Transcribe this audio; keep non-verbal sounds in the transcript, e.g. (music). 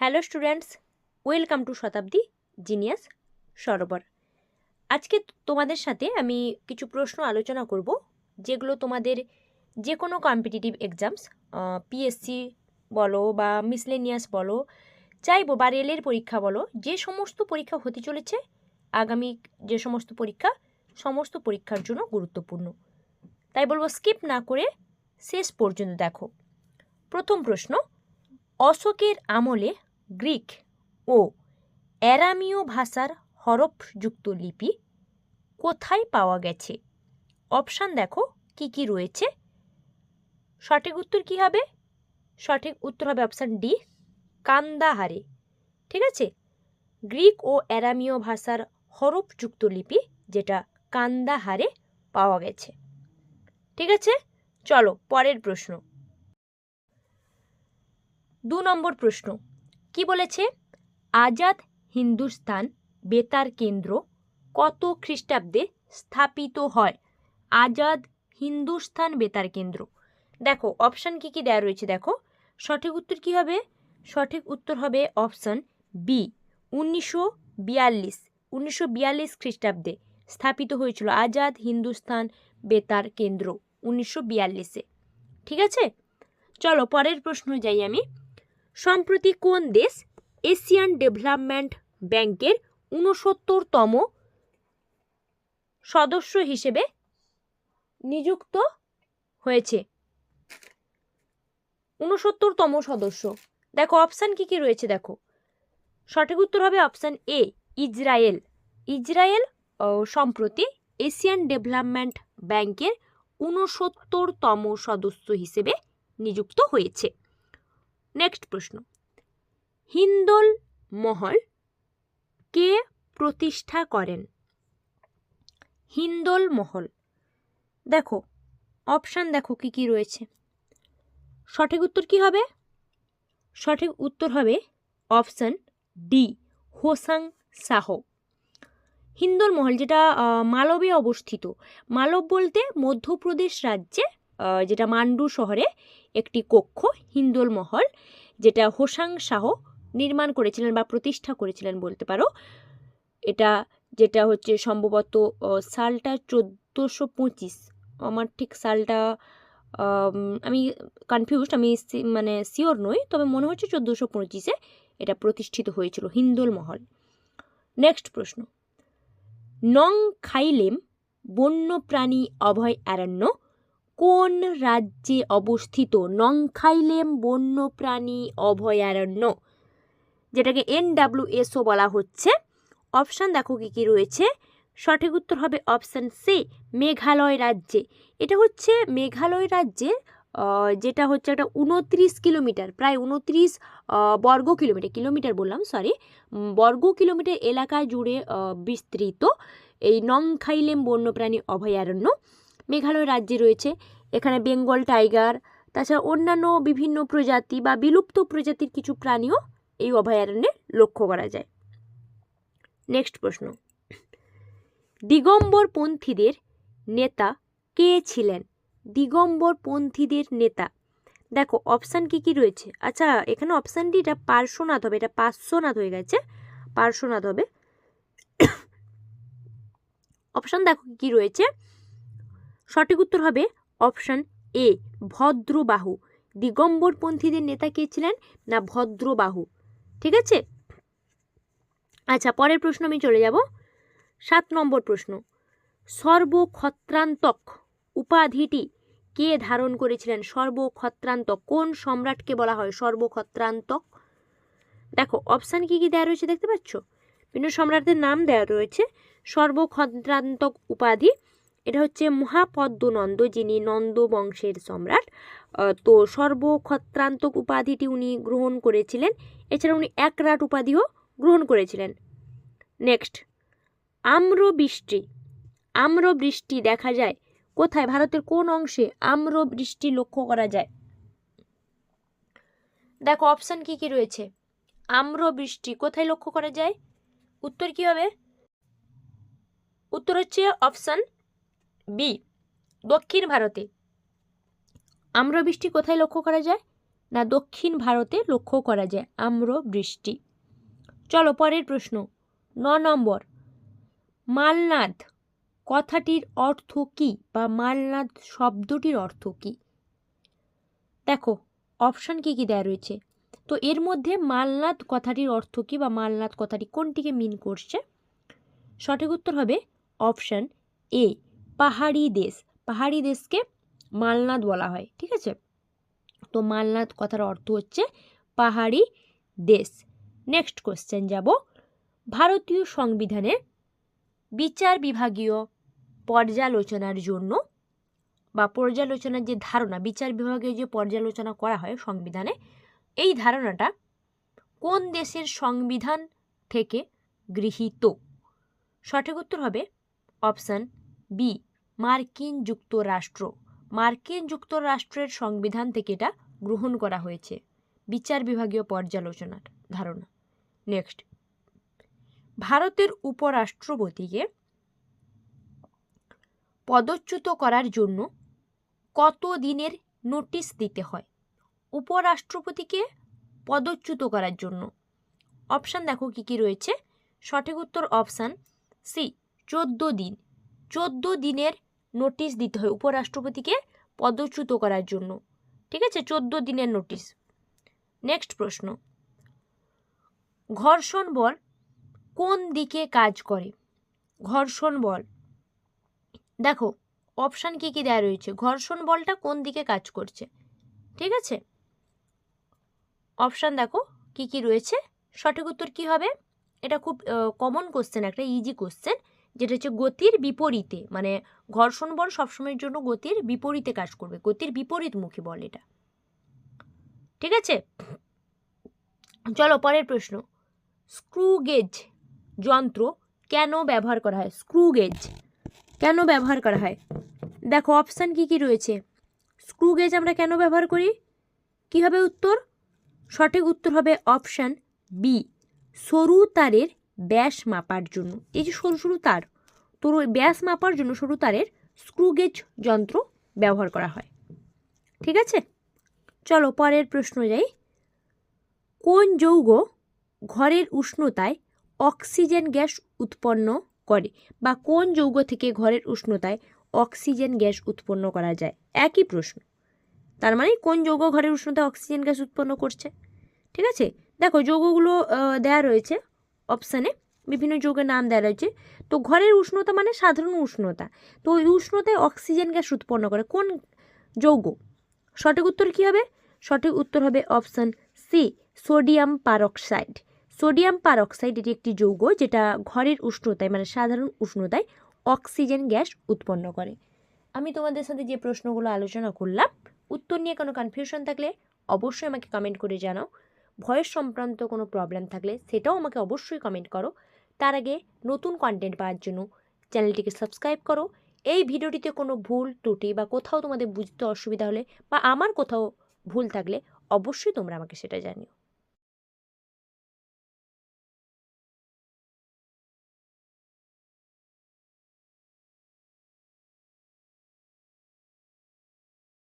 Hello students, welcome to Shatabdi genius Sarobar. আজকে তোমাদের সাথে আমি কিছু প্রশ্ন আলোচনা করব, যেগুলো তোমাদের যে কোনো কম্পিটিটিভ এক্সামস পিএসসি বলো বা মিসলেনিয়াস বলো, চাইব বা রেলের পরীক্ষা বলো, যে সমস্ত পরীক্ষা হতে চলেছে, আগামী যে সমস্ত পরীক্ষা, সমস্ত পরীক্ষার জন্য গুরুত্বপূর্ণ। তাই বলব স্কিপ না করে শেষ পর্যন্ত দেখো। প্রথম প্রশ্ন, অশোকের আমলে গ্রিক ও অ্যারামীয় ভাষার হরফযুক্ত লিপি কোথায় পাওয়া গেছে? অপশান দেখো, কি কি রয়েছে? সঠিক উত্তর কি হবে? সঠিক উত্তর হবে অপশান ডি, কান্দাহারে। ঠিক আছে? গ্রিক ও অ্যারামীয় ভাষার হরফযুক্ত লিপি যেটা কান্দাহারে পাওয়া গেছে। ঠিক আছে? চলো, পরের প্রশ্ন। দু নম্বর প্রশ্ন। কি বলেছে? আজাদ হিন্দুস্তান বেতার কেন্দ্র কত খ্রিস্টাব্দে স্থাপিত হয়? আজাদ হিন্দুস্তান বেতার কেন্দ্র। দেখো অপশান কি কি দেওয়া রয়েছে দেখো। সঠিক উত্তর কি হবে? সঠিক উত্তর হবে অপশান বি উনিশশো বিয়াল্লিশ উনিশশো বিয়াল্লিশ খ্রিস্টাব্দে স্থাপিত হয়েছিল আজাদ হিন্দুস্তান বেতার কেন্দ্র, উনিশশো বিয়াল্লিশে। ঠিক আছে? চলো, পরের প্রশ্ন যাই আমি। সম্প্রতি কোন দেশ এশিয়ান ডেভেলপমেন্ট ব্যাংকের ঊনসত্তরতম সদস্য হিসেবে নিযুক্ত হয়েছে? ঊনসত্তরতম সদস্য। দেখো অপশান কি কি রয়েছে দেখো। সঠিক উত্তর হবে অপশান এ ইসরায়েল ইসরায়েল সম্প্রতি এশিয়ান ডেভেলপমেন্ট ব্যাংকের ঊনসত্তরতম সদস্য হিসেবে নিযুক্ত হয়েছে। নেক্সট প্রশ্ন. হিন্দোল মহল কে প্রতিষ্ঠা করেন? হিন্দোল মহল। দেখো অপশান দেখো কি কি রয়েছে। সঠিক উত্তর কি হবে? সঠিক উত্তর হবে অপশান ডি হোসাং শাহ হিন্দোল মহল যেটা মালবে অবস্থিত। মালব বলতে মধ্যপ্রদেশ রাজ্যে যেটা মান্ডু শহরে একটি কক্ষ, হিন্দোল মহল, যেটা হোসাং শাহ নির্মাণ করেছিলেন বা প্রতিষ্ঠা করেছিলেন বলতে পারো। এটা যেটা হচ্ছে সম্ভবত সালটা চোদ্দোশো পঁচিশ। আমার ঠিক সালটা, আমি কনফিউজড আমি মানে শিওর নই, তবে মনে হচ্ছে চোদ্দোশো পঁচিশে এটা প্রতিষ্ঠিত হয়েছিল, হিন্দোল মহল। নেক্সট প্রশ্ন। নং খাইলেম বন্যপ্রাণী অভয়ারণ্য কোন রাজ্যে অবস্থিত নংখাইলেম বন্যপ্রাণী অভয়ারণ্য? যেটাকে এনডাব্লিউএসও বলা হচ্ছে। অপশান দেখো কী কী রয়েছে। সঠিক উত্তর হবে অপশান সি মেঘালয় রাজ্যে। এটা হচ্ছে মেঘালয় রাজ্যে যেটা হচ্ছে একটা উনত্রিশ কিলোমিটার, প্রায় উনত্রিশ বর্গ কিলোমিটার কিলোমিটার বললাম সরি বর্গ কিলোমিটার এলাকা জুড়ে বিস্তৃত এই নংখাইলেম বন্যপ্রাণী অভয়ারণ্য। মেঘালয় রাজ্যে রয়েছে। এখানে বেঙ্গল টাইগার, তাছাড়া অন্যান্য বিভিন্ন প্রজাতি বা বিলুপ্ত প্রজাতির কিছু প্রাণীও এই অভয়ারণ্যে লক্ষ্য করা যায়। নেক্সট প্রশ্ন। দিগম্বরপন্থীদের নেতা কে ছিলেন? দিগম্বরপন্থীদের নেতা। দেখো অপশান কি কি রয়েছে? আচ্ছা এখানে অপশানটি এটা পার্শ্বনাথ হবে, এটা পার্শ্বনাথ হয়ে গেছে। পার্শ্বনাথ হবে। (coughs) অপশান দেখো কি রয়েছে? সঠিক উত্তর হবে অপশান এ, ভদ্রবাহু। দিগম্বরপন্থীদের নেতা কে ছিলেন? না, ভদ্রবাহু। ঠিক আছে? আচ্ছা পরের প্রশ্ন আমি চলে যাব। সাত নম্বর প্রশ্ন। সর্বক্ষত্রান্তক উপাধিটি কে ধারণ করেছিলেন? সর্বক্ষত্রান্তক। কোন সম্রাটকে বলা হয় সর্বক্ষত্রান্তক? দেখো, অপশান কি কি দেওয়া রয়েছে দেখতে পাচ্ছ? বিভিন্ন সম্রাটদের নাম দেওয়া রয়েছে। সর্বক্ষত্রান্তক উপাধি এটা হচ্ছে মহাপদ্মনন্দ, যিনি নন্দ বংশের সম্রাট। তো সর্বক্ষত্রান্তক উপাধিটি উনি গ্রহণ করেছিলেন। এছাড়া উনি একরাট উপাধিও গ্রহণ করেছিলেন। নেক্সট আম্র বৃষ্টি আম্র বৃষ্টি দেখা যায় কোথায়? ভারতের কোন অংশে আম্র বৃষ্টি লক্ষ্য করা যায়? দেখো অপশান কি কি রয়েছে? আম্র বৃষ্টি কোথায় লক্ষ্য করা যায়? উত্তর কি হবে? উত্তর হচ্ছে অপশান বি, দক্ষিণ ভারতে। আম্রবৃষ্টি কোথায় লক্ষ্য করা যায়? না, দক্ষিণ ভারতে লক্ষ্য করা যায় আম্র বৃষ্টি চলো, পরের প্রশ্ন। ন নম্বর, মালনাদ কথাটির অর্থ কী বা মালনাদ শব্দটির অর্থ কী? দেখো, অপশান কী কী দেওয়া রয়েছে? তো এর মধ্যে মালনাদ কথাটির অর্থ কী বা মালনাদ কথাটি কোনটিকে মিন করছে? সঠিক উত্তর হবে অপশান এ পাহাড়ি দেশ। পাহাড়ি দেশকে মালনাদ বলা হয়, ঠিক আছে? তো মালনাদ কথার অর্থ হচ্ছে পাহাড়ি দেশ। নেক্সট কোশ্চেন যাব। ভারতীয় সংবিধানে বিচার বিভাগীয় পর্যালোচনার জন্য বা পর্যালোচনার যে ধারণা, বিচার বিভাগীয় যে পর্যালোচনা করা হয় সংবিধানে, এই ধারণাটা কোন দেশের সংবিধান থেকে গৃহীত? সঠিক উত্তর হবে অপশান বি মার্কিন যুক্তরাষ্ট্র। মার্কিন যুক্তরাষ্ট্রের সংবিধান থেকে এটা গ্রহণ করা হয়েছে। বিচার বিভাগীয় পর্যালোচনার ধারণা। নেক্সট। ভারতের উপরাষ্ট্রপতিকে পদচ্যুত করার জন্য কত দিনের নোটিশ দিতে হয়? উপরাষ্ট্রপতিকে পদচ্যুত করার জন্য। অপশান দেখো কী কী রয়েছে। সঠিক উত্তর অপশান সি, চোদ্দ দিন। চোদ্দ দিনের নোটিশ দিতে হয় উপরাষ্ট্রপতিকে পদচ্যুত করার জন্য। ঠিক আছে? চোদ্দ দিনের নোটিশ নেক্সট প্রশ্ন। ঘর্ষণ বল কোন দিকে কাজ করে? ঘর্ষণ বল। দেখো অপশান কী কী দেওয়া রয়েছে? ঘর্ষণ বলটা কোন দিকে কাজ করছে? ঠিক আছে? অপশান দেখো, কি কি রয়েছে? সঠিক উত্তর কি হবে? এটা খুব কমন কোশ্চেন একটা ইজি কোশ্চেন যেটা হচ্ছে গতির বিপরীতে মানে ঘর্ষণ বল সবসময়ের জন্য গতির বিপরীতে কাজ করবে, গতির বিপরীত বিপরীতমুখী বল এটা। ঠিক আছে? চলো পরের প্রশ্ন। স্ক্রু গেজ যন্ত্র কেন ব্যবহার করা হয়? স্ক্রু গেজ কেন ব্যবহার করা হয়? দেখো অপশান কি কি রয়েছে? স্ক্রু গেজ আমরা কেন ব্যবহার করি? কী হবে উত্তর? সঠিক উত্তর হবে অপশান বি সরু তারের ব্যাস মাপার জন্য। এই যে সরু সরু তার, তোর ওই ব্যাস মাপার জন্য সরু তারের স্ক্রুগেজ যন্ত্র ব্যবহার করা হয়। ঠিক আছে? চলো পরের প্রশ্ন যাই। কোন যৌগ ঘরের উষ্ণতায় অক্সিজেন গ্যাস উৎপন্ন করে বা কোন যৌগ থেকে ঘরের উষ্ণতায় অক্সিজেন গ্যাস উৎপন্ন করা যায়? একই প্রশ্ন। তার মানে কোন যৌগ ঘরের উষ্ণতায় অক্সিজেন গ্যাস উৎপন্ন করছে? ঠিক আছে? দেখো যৌগগুলো দেয়া রয়েছে। অপশানে বিভিন্ন যৌগের নাম দেওয়া রয়েছে। তো ঘরের উষ্ণতা মানে সাধারণ উষ্ণতা। তো ওই উষ্ণতায় অক্সিজেন গ্যাস উৎপন্ন করে। কোন যৌগ? সঠিক উত্তর কী হবে? সঠিক উত্তর হবে option C sodium peroxide sodium peroxide এটি একটি যৌগ যেটা ঘরের উষ্ণতায় মানে সাধারণ উষ্ণতায় অক্সিজেন গ্যাস উৎপন্ন করে। আমি তোমাদের সাথে যে প্রশ্নগুলো আলোচনা করলাম, উত্তর নিয়ে কোনো কনফিউশন থাকলে অবশ্যই আমাকে কমেন্ট করে জানাও। ভয়েস সংক্রান্ত কোনো প্রবলেম থাকলে সেটাও আমাকে অবশ্যই কমেন্ট করো। তার আগে নতুন কন্টেন্ট পাওয়ার জন্য চ্যানেলটিকে সাবস্ক্রাইব করো। এই ভিডিওটিতে কোনো ভুল, ত্রুটি বা কোথাও তোমাদের বুঝতে অসুবিধা হলে বা আমার কোথাও ভুল থাকলে অবশ্যই তোমরা আমাকে সেটা জানিও।